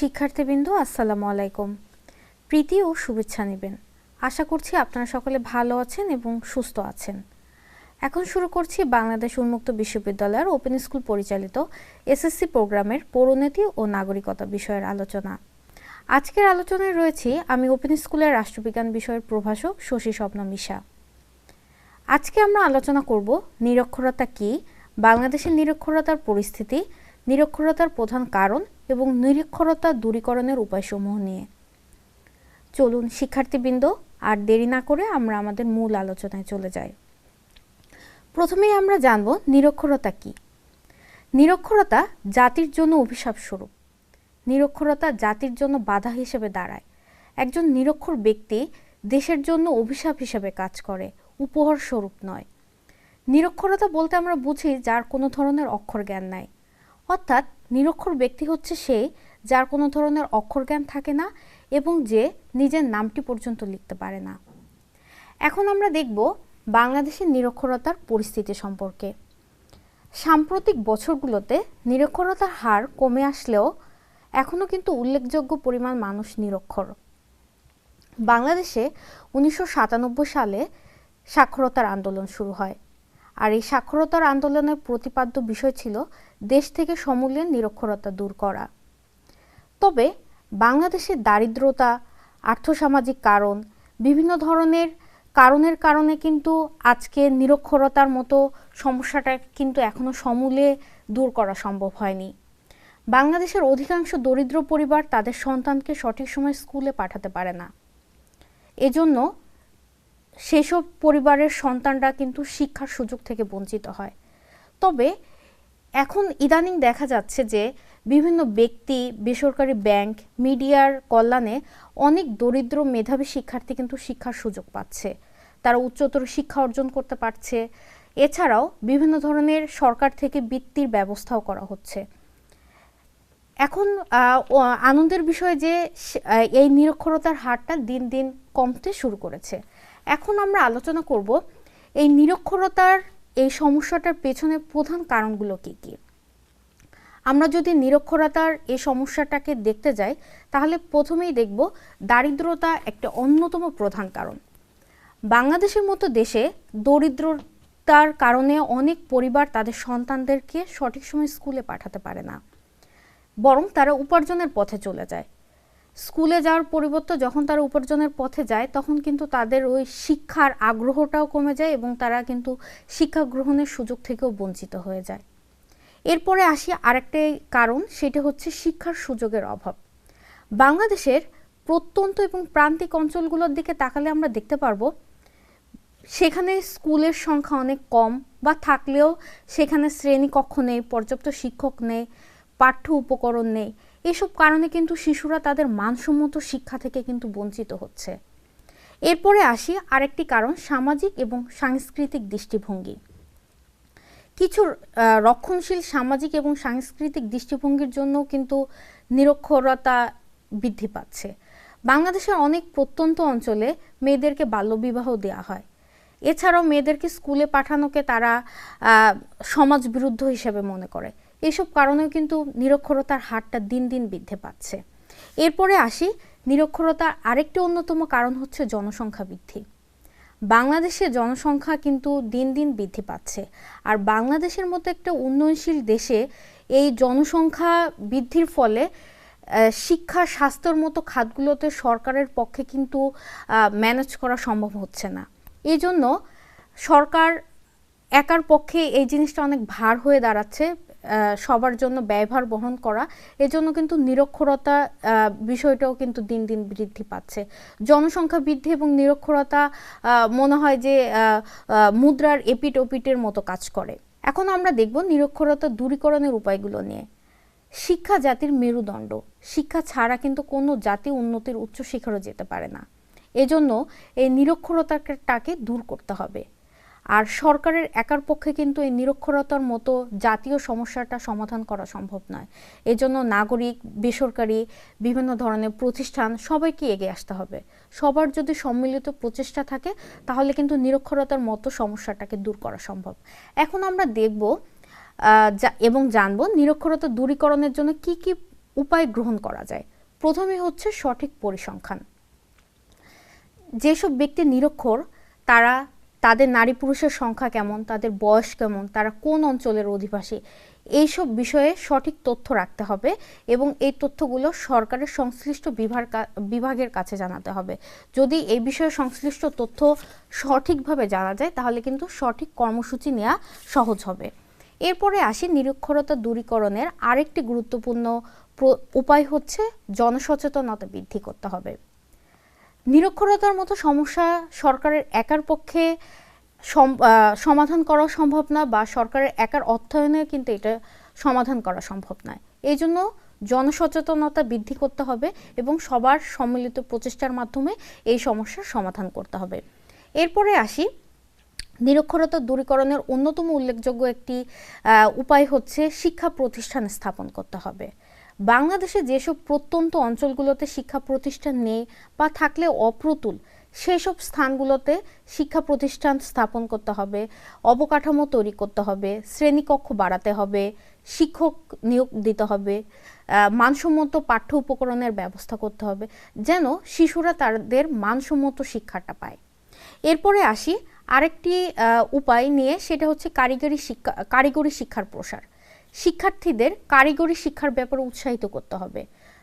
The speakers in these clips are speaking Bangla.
শিক্ষার্থীবৃন্দ, আসসালামু আলাইকুম। প্রীতি ও শুভেচ্ছা নেবেন। আশা করছি আপনারা সকলে ভালো আছেন এবং সুস্থ আছেন। এখন শুরু করছি বাংলাদেশ উন্মুক্ত বিশ্ববিদ্যালয়ের ওপেন স্কুল পরিচালিত এসএসসি প্রোগ্রামের পৌরনীতি ও নাগরিকতা বিষয়ের আলোচনা। আজকের আলোচনায় রয়েছি আমি ওপেন স্কুলের রাষ্ট্রবিজ্ঞান বিষয়ের প্রভাষক শশী স্বপ্ন মিশা। আজকে আমরা আলোচনা করব নিরক্ষরতা কী, বাংলাদেশের নিরক্ষরতার পরিস্থিতি, নিরক্ষরতার প্রধান কারণ এবং নিরক্ষরতা দূরীকরণের উপায়সমূহ নিয়ে। চলুন, শিক্ষার্থীবৃন্দ, আর দেরি না করে আমরা আমাদের মূল আলোচনায় চলে যাই। প্রথমেই আমরা জানব নিরক্ষরতা কি। নিরক্ষরতা জাতির জন্য অভিশাপ স্বরূপ নিরক্ষরতা জাতির জন্য বাধা হিসেবে দাঁড়ায়। একজন নিরক্ষর ব্যক্তি দেশের জন্য অভিশাপ হিসেবে কাজ করে উপহার স্বরূপ নয়। নিরক্ষরতা বলতে আমরা বুঝি যার কোনো ধরনের অক্ষর জ্ঞান নাই। অর্থাৎ নিরক্ষর ব্যক্তি হচ্ছে সে যার কোনো ধরনের অক্ষর জ্ঞান থাকে না এবং যে নিজের নামটি পর্যন্ত লিখতে পারে না। এখন আমরা দেখব বাংলাদেশের নিরক্ষরতার পরিস্থিতি সম্পর্কে। সাম্প্রতিক বছরগুলোতে নিরক্ষরতার হার কমে আসলেও এখনও কিন্তু উল্লেখযোগ্য পরিমাণ মানুষ নিরক্ষর। বাংলাদেশে উনিশশো সাতানব্বই সালে সাক্ষরতার আন্দোলন শুরু হয়। আর এই সাক্ষরতার আন্দোলনের প্রতিপাদ্য বিষয় ছিল দেশ থেকে সমূল্যের নিরক্ষরতা দূর করা। তবে বাংলাদেশের দারিদ্রতা, আর্থসামাজিক কারণ, বিভিন্ন ধরনের কারণের কারণে কিন্তু আজকে নিরক্ষরতার মতো সমস্যাটা কিন্তু এখনও সমূলে দূর করা সম্ভব হয়নি। বাংলাদেশের অধিকাংশ দরিদ্র পরিবার তাদের সন্তানকে সঠিক সময় স্কুলে পাঠাতে পারে না। এজন্য সেসব পরিবারের সন্তানরা কিন্তু শিক্ষার সুযোগ থেকে বঞ্চিত হয়। তবে এখন ইদানিং দেখা যাচ্ছে যে বিভিন্ন ব্যক্তি, বেসরকারি ব্যাংক, মিডিয়ার কল্যাণে অনেক দরিদ্র মেধাবী শিক্ষার্থী কিন্তু শিক্ষার সুযোগ পাচ্ছে। তারা উচ্চতর শিক্ষা অর্জন করতে পারছে। এছাড়াও বিভিন্ন ধরনের সরকার থেকে বৃত্তির ব্যবস্থাও করা হচ্ছে। এখন আনন্দের বিষয় যে এই নিরক্ষরতার হারটা দিন দিন কমতে শুরু করেছে। এখন আমরা আলোচনা করব এই নিরক্ষরতার এই সমস্যাটার পেছনে প্রধান কারণগুলো কী কী? আমরা যদি নিরক্ষরতার এই সমস্যাটাকে দেখতে যাই, তাহলে প্রথমেই দেখব দারিদ্রতা একটা অন্যতম প্রধান কারণ। বাংলাদেশের মতো দেশে দরিদ্রতার কারণে অনেক পরিবার তাদের সন্তানদেরকে সঠিক সময় স্কুলে পাঠাতে পারে না, বরং তারা উপার্জনের পথে চলে যায়। স্কুলে যাওয়ার পরিবর্তে যখন তারা উপার্জনের পথে যায়, তখন কিন্তু তাদের ওই শিক্ষার আগ্রহটাও কমে যায় এবং তারা কিন্তু শিক্ষা গ্রহণের সুযোগ থেকেও বঞ্চিত হয়ে যায়। এরপরে আসি আরেকটা কারণ, সেটা হচ্ছে শিক্ষার সুযোগের অভাব। বাংলাদেশের প্রত্যন্ত এবং প্রান্তিক অঞ্চলগুলোর দিকে তাকালে আমরা দেখতে পারব, সেখানে স্কুলের সংখ্যা অনেক কম বা থাকলেও সেখানে শ্রেণীকক্ষ নেই, পর্যাপ্ত শিক্ষক নেই, পাঠ্য উপকরণ নেই। এসব কারণে কিন্তু শিশুরা তাদের মানসম্মত শিক্ষা থেকে কিন্তু বঞ্চিত হচ্ছে। এরপরে আসি আরেকটি কারণ, সামাজিক এবং সাংস্কৃতিক দৃষ্টিভঙ্গি। কিছু রক্ষণশীল সামাজিক এবং সাংস্কৃতিক দৃষ্টিভঙ্গির জন্য কিন্তু নিরক্ষরতা বৃদ্ধি পাচ্ছে। বাংলাদেশের অনেক প্রত্যন্ত অঞ্চলে মেয়েদেরকে বাল্যবিবাহ দেওয়া হয়। এছাড়াও মেয়েদেরকে স্কুলে পাঠানোকে তারা সমাজ বিরুদ্ধ হিসেবে মনে করে। এসব কারণেও কিন্তু নিরক্ষরতার হারটা দিন দিন বৃদ্ধি পাচ্ছে। এরপরে আসি, নিরক্ষরতার আরেকটি অন্যতম কারণ হচ্ছে জনসংখ্যা বৃদ্ধি। বাংলাদেশে জনসংখ্যা কিন্তু দিন দিন বৃদ্ধি পাচ্ছে। আর বাংলাদেশের মতো একটা উন্নয়নশীল দেশে এই জনসংখ্যা বৃদ্ধির ফলে শিক্ষা, স্বাস্থ্যর মতো খাতগুলোতে সরকারের পক্ষে কিন্তু ম্যানেজ করা সম্ভব হচ্ছে না। এই জন্য সরকার একার পক্ষে এই জিনিসটা অনেক ভার হয়ে দাঁড়াচ্ছে। সবার জন্য ব্যয়ভার বহন করা, এজন্য কিন্তু নিরক্ষরতা বিষয়টাও কিন্তু দিন দিন বৃদ্ধি পাচ্ছে। জনসংখ্যা বৃদ্ধি এবং নিরক্ষরতা মনে হয় যে মুদ্রার এপিট ওপিটের মতো কাজ করে। এখন আমরা দেখব নিরক্ষরতা দূরীকরণের উপায়গুলো নিয়ে। শিক্ষা জাতির মেরুদণ্ড। শিক্ষা ছাড়া কিন্তু কোনো জাতি উন্নতির উচ্চ শিখরে যেতে পারে না। এজন্য এই নিরক্ষরতাটাকে দূর করতে হবে। আর সরকারের একার পক্ষে কিন্তু এই নিরক্ষরতার মতো জাতীয় সমস্যাটা সমাধান করা সম্ভব নয়। এজন্য নাগরিক, বেসরকারি, বিভিন্ন ধরনের প্রতিষ্ঠান সবাইকে এগিয়ে আসতে হবে। সবার যদি সম্মিলিত প্রচেষ্টা থাকে, তাহলে কিন্তু নিরক্ষরতার মতো সমস্যাটাকে দূর করা সম্ভব। এখন আমরা দেখব এবং জানব নিরক্ষরতা দূরীকরণের জন্য কি কি উপায় গ্রহণ করা যায়। প্রথমে হচ্ছে সঠিক পরিসংখ্যান। যেসব ব্যক্তি নিরক্ষর, তারা তাদের নারী পুরুষের সংখ্যা কেমন? তাদের বয়স কেমন? তারা কোন অঞ্চলের অধিবাসী? এইসব বিষয়ে সঠিক তথ্য রাখতে হবে এবং এই তথ্যগুলো সরকারের সংশ্লিষ্ট বিভাগ বিভাগের কাছে জানাতে হবে। যদি এই বিষয়ে সংশ্লিষ্ট তথ্য সঠিকভাবে জানা যায়, তাহলে কিন্তু সঠিক কর্মসূচি নেওয়া সহজ হবে। এরপরে আসি নিরক্ষরতা দূরীকরণের আরেকটি গুরুত্বপূর্ণ উপায় হচ্ছে জনসচেতনতা বৃদ্ধি করতে হবে। নিরক্ষরতার মতো সমস্যা সরকারের একার পক্ষে সমাধান করা সম্ভব না বা সরকারের একার অর্থায়নে কিন্তু এটা সমাধান করা সম্ভব নয়। এই জন্য জনসচেতনতা বৃদ্ধি করতে হবে এবং সবার সম্মিলিত প্রচেষ্টার মাধ্যমে এই সমস্যার সমাধান করতে হবে। এরপরে আসি, নিরক্ষরতা দূরীকরণের অন্যতম উল্লেখযোগ্য একটি উপায় হচ্ছে শিক্ষা প্রতিষ্ঠান স্থাপন করতে হবে। বাংলাদেশে যেসব প্রত্যন্ত অঞ্চলগুলোতে শিক্ষা প্রতিষ্ঠান নেই বা থাকলে অপ্রতুল, সেসব স্থানগুলোতে শিক্ষা প্রতিষ্ঠান স্থাপন করতে হবে, অবকাঠামো তৈরি করতে হবে, শ্রেণীকক্ষ বাড়াতে হবে, শিক্ষক নিয়োগ দিতে হবে মানসম্মত পাঠ্য উপকরণের ব্যবস্থা করতে হবে, যেন শিশুরা তাদের মানসম্মত শিক্ষাটা পায়। এরপরে আসি আরেকটি উপায় নিয়ে, সেটা হচ্ছে কারিগরি শিক্ষা, কারিগরি শিক্ষার প্রসার। শিক্ষার্থীদের কারিগরি শিক্ষার ব্যাপারে উৎসাহিত করতে হবে।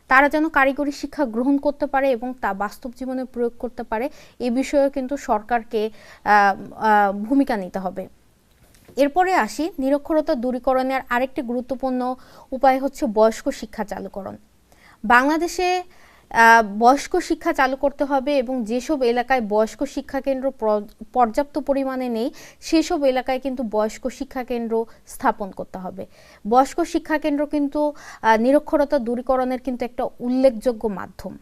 তারা যেন কারিগরি শিক্ষা গ্রহণ করতে পারে এবং তা বাস্তব জীবনে প্রয়োগ করতে পারে, এ বিষয়েও কিন্তু সরকারকে ভূমিকা নিতে হবে। এরপরে আসি, নিরক্ষরতা দূরীকরণের আরেকটি গুরুত্বপূর্ণ উপায় হচ্ছে বয়স্ক শিক্ষা চালুকরণ। বাংলাদেশে বয়স্ক শিক্ষা চালু করতে হবে এবং যেসব এলাকায় বয়স্ক শিক্ষা কেন্দ্র পর্যাপ্ত পরিমাণে নেই, সেসব এলাকায় কিন্তু বয়স্ক শিক্ষা কেন্দ্র স্থাপন করতে হবে। বয়স্ক শিক্ষা কেন্দ্র কিন্তু নিরক্ষরতা দূরীকরণের কিন্তু একটা উল্লেখযোগ্য মাধ্যম।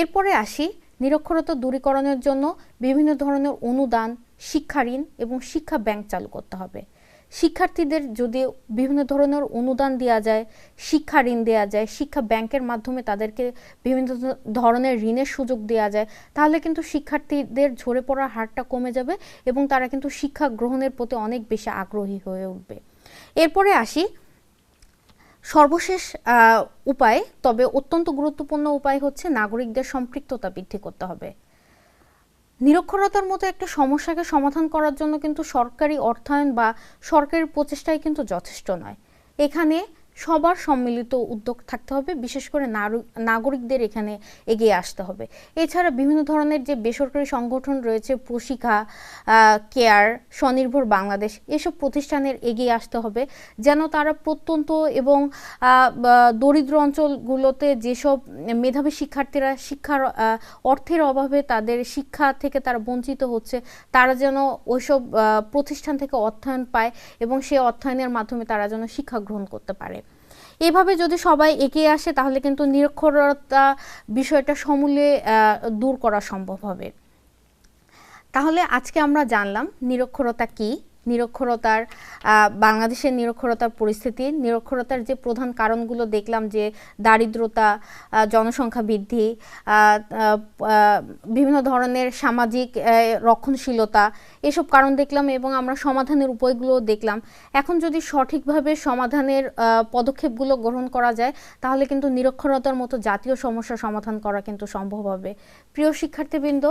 এরপরে আসি নিরক্ষরতা দূরীকরণের জন্য বিভিন্ন ধরনের অনুদান, শিক্ষা ঋণ এবং শিক্ষা ব্যাংক চালু করতে হবে। শিক্ষার্থীদের যদি বিভিন্ন ধরনের অনুদান দেওয়া যায়, শিক্ষা ঋণ দেওয়া যায়, শিক্ষা ব্যাংকের মাধ্যমে তাদেরকে বিভিন্ন ধরনের ঋণের সুযোগ দেওয়া যায়, তাহলে কিন্তু শিক্ষার্থীদের ঝরে পড়ার হারটা কমে যাবে এবং তারা কিন্তু শিক্ষা গ্রহণের প্রতি অনেক বেশি আগ্রহী হয়ে উঠবে। এরপরে আসি, সর্বশেষ উপায়, তবে অত্যন্ত গুরুত্বপূর্ণ উপায় হচ্ছে নাগরিকদের সম্পৃক্ততা বৃদ্ধি করতে হবে। নিরক্ষরতার মতো একটা সমস্যাকে সমাধান করার জন্য কিন্তু সরকারি অর্থায়ন বা সরকারের প্রচেষ্টাই কিন্তু যথেষ্ট নয়। এখানে সবার সম্মিলিত উদ্যোগ থাকতে হবে, বিশেষ করে নাগরিকদের এখানে এগিয়ে আসতে হবে। এছাড়া বিভিন্ন ধরনের যে বেসরকারি সংগঠন রয়েছে, প্রশিক্ষা কেয়ার, স্বনির্ভর বাংলাদেশ, এসব প্রতিষ্ঠানের এগিয়ে আসতে হবে, যেন তারা প্রত্যন্ত এবং দরিদ্র অঞ্চলগুলোতে যেসব মেধাবী শিক্ষার্থীরা শিক্ষার অর্থের অভাবে তাদের শিক্ষা থেকে তারা বঞ্চিত হচ্ছে, তারা যেন ওইসব প্রতিষ্ঠান থেকে অর্থায়ন পায় এবং সেই অর্থায়নের মাধ্যমে তারা যেন শিক্ষা গ্রহণ করতে পারে। এভাবে যদি সবাই এগিয়ে আসে, তাহলে কিন্তু নিরক্ষরতা বিষয়টা সমূলে দূর করা সম্ভব হবে। তাহলে আজকে আমরা জানলাম নিরক্ষরতা কী? নিরক্ষরতার বাংলাদেশের নিরক্ষরতার পরিস্থিতি, নিরক্ষরতার যে প্রধান কারণগুলো দেখলাম যে দারিদ্রতা জনসংখ্যা বৃদ্ধি বিভিন্ন ধরনের সামাজিক রক্ষণশীলতা, এসব কারণ দেখলাম এবং আমরা সমাধানের উপায়গুলো দেখলাম। এখন যদি সঠিকভাবে সমাধানের পদক্ষেপগুলো গ্রহণ করা যায়, তাহলে কিন্তু নিরক্ষরতার মতো জাতীয় সমস্যা সমাধান করা কিন্তু সম্ভব হবে। প্রিয় শিক্ষার্থীবৃন্দ,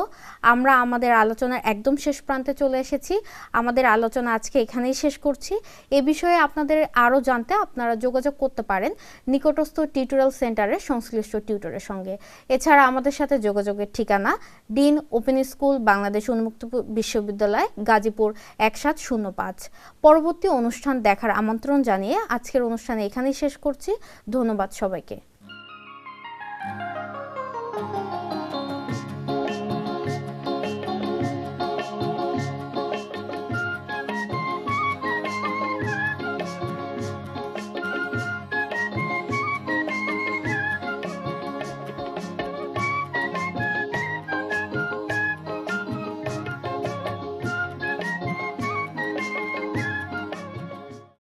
আমরা আমাদের আলোচনার একদম শেষ প্রান্তে চলে এসেছি। আমাদের আলোচনা আজকে এখানেই শেষ করছি। এ বিষয়ে আপনাদের আরও জানতে আপনারা যোগাযোগ করতে পারেন নিকটস্থ টিউটোরিয়াল সেন্টারের সংশ্লিষ্ট টিউটরের সঙ্গে। এছাড়া আমাদের সাথে যোগাযোগের ঠিকানা ডিন ওপেন স্কুল, বাংলাদেশ উন্মুক্ত বিশ্ববিদ্যালয়, গাজীপুর এক সাত শূন্য পাঁচ। পরবর্তী অনুষ্ঠান দেখার আমন্ত্রণ জানিয়ে আজকের অনুষ্ঠান এখানেই শেষ করছি। ধন্যবাদ সবাইকে।